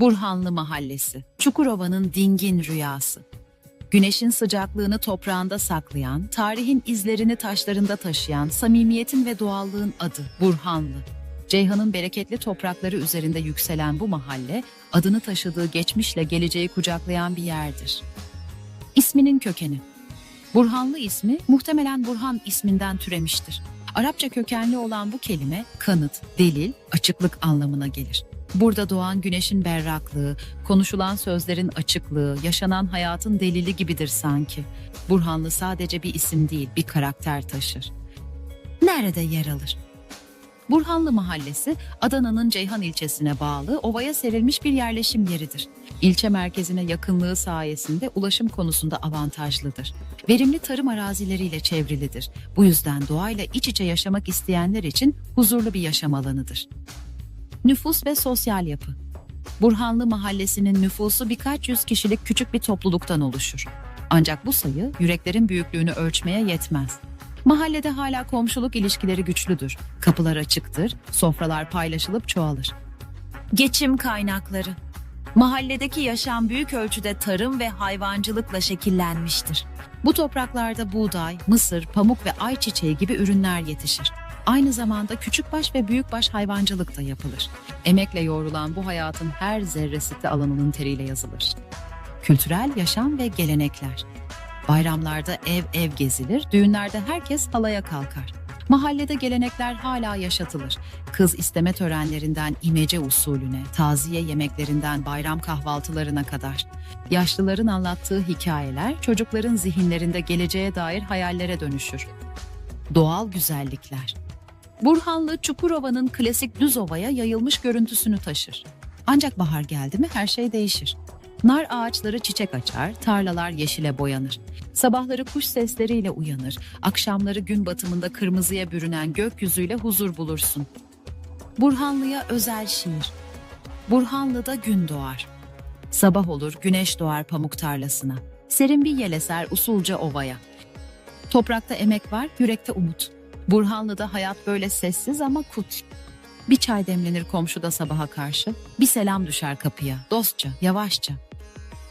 Burhanlı Mahallesi, Çukurova'nın dingin rüyası. Güneşin sıcaklığını toprağında saklayan, tarihin izlerini taşlarında taşıyan, samimiyetin ve doğallığın adı Burhanlı. Ceyhan'ın bereketli toprakları üzerinde yükselen bu mahalle, adını taşıdığı geçmişle geleceği kucaklayan bir yerdir. İsminin kökeni Burhanlı ismi muhtemelen Burhan isminden türemiştir. Arapça kökenli olan bu kelime kanıt, delil, açıklık anlamına gelir. Burada doğan güneşin berraklığı, konuşulan sözlerin açıklığı, yaşanan hayatın delili gibidir sanki. Burhanlı sadece bir isim değil, bir karakter taşır. Nerede yer alır? Burhanlı Mahallesi, Adana'nın Ceyhan ilçesine bağlı ovaya serilmiş bir yerleşim yeridir. İlçe merkezine yakınlığı sayesinde ulaşım konusunda avantajlıdır. Verimli tarım arazileriyle çevrilidir. Bu yüzden doğayla iç içe yaşamak isteyenler için huzurlu bir yaşam alanıdır. Nüfus ve sosyal yapı Burhanlı Mahallesi'nin nüfusu birkaç yüz kişilik küçük bir topluluktan oluşur. Ancak bu sayı yüreklerin büyüklüğünü ölçmeye yetmez. Mahallede hala komşuluk ilişkileri güçlüdür. Kapılar açıktır, sofralar paylaşılıp çoğalır. Geçim kaynakları Mahalledeki yaşam büyük ölçüde tarım ve hayvancılıkla şekillenmiştir. Bu topraklarda buğday, mısır, pamuk ve ayçiçeği gibi ürünler yetişir. Aynı zamanda küçükbaş ve büyükbaş hayvancılık da yapılır. Emekle yoğrulan bu hayatın her zerresi de alanının teriyle yazılır. Kültürel yaşam ve gelenekler. Bayramlarda ev ev gezilir, düğünlerde herkes halaya kalkar. Mahallede gelenekler hala yaşatılır. Kız isteme törenlerinden imece usulüne, taziye yemeklerinden bayram kahvaltılarına kadar. Yaşlıların anlattığı hikayeler çocukların zihinlerinde geleceğe dair hayallere dönüşür. Doğal güzellikler. Burhanlı Çukurova'nın klasik düz ovaya yayılmış görüntüsünü taşır. Ancak bahar geldi mi her şey değişir. Nar ağaçları çiçek açar, tarlalar yeşile boyanır. Sabahları kuş sesleriyle uyanır, akşamları gün batımında kırmızıya bürünen gökyüzüyle huzur bulursun. Burhanlı'ya özel şiir. Burhanlı'da gün doğar. Sabah olur, güneş doğar pamuk tarlasına. Serin bir yel eser usulca ovaya. Toprakta emek var, yürekte umut. Burhanlı'da hayat böyle sessiz ama kut. Bir çay demlenir komşuda sabaha karşı, bir selam düşer kapıya, dostça, yavaşça.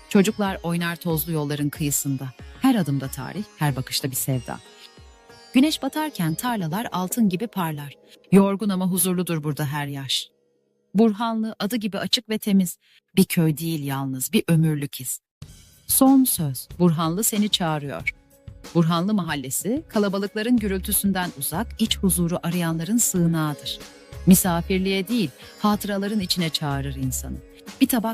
Çocuklar oynar tozlu yolların kıyısında. Her adımda tarih, her bakışta bir sevda. Güneş batarken tarlalar altın gibi parlar. Yorgun ama huzurludur burada her yaş. Burhanlı adı gibi açık ve temiz. Bir köy değil yalnız, bir ömürlük iz. Son söz, Burhanlı seni çağırıyor. Burhanlı Mahallesi, kalabalıkların gürültüsünden uzak, iç huzuru arayanların sığınağıdır. Misafirliğe değil, hatıraların içine çağırır insanı. Bir tabak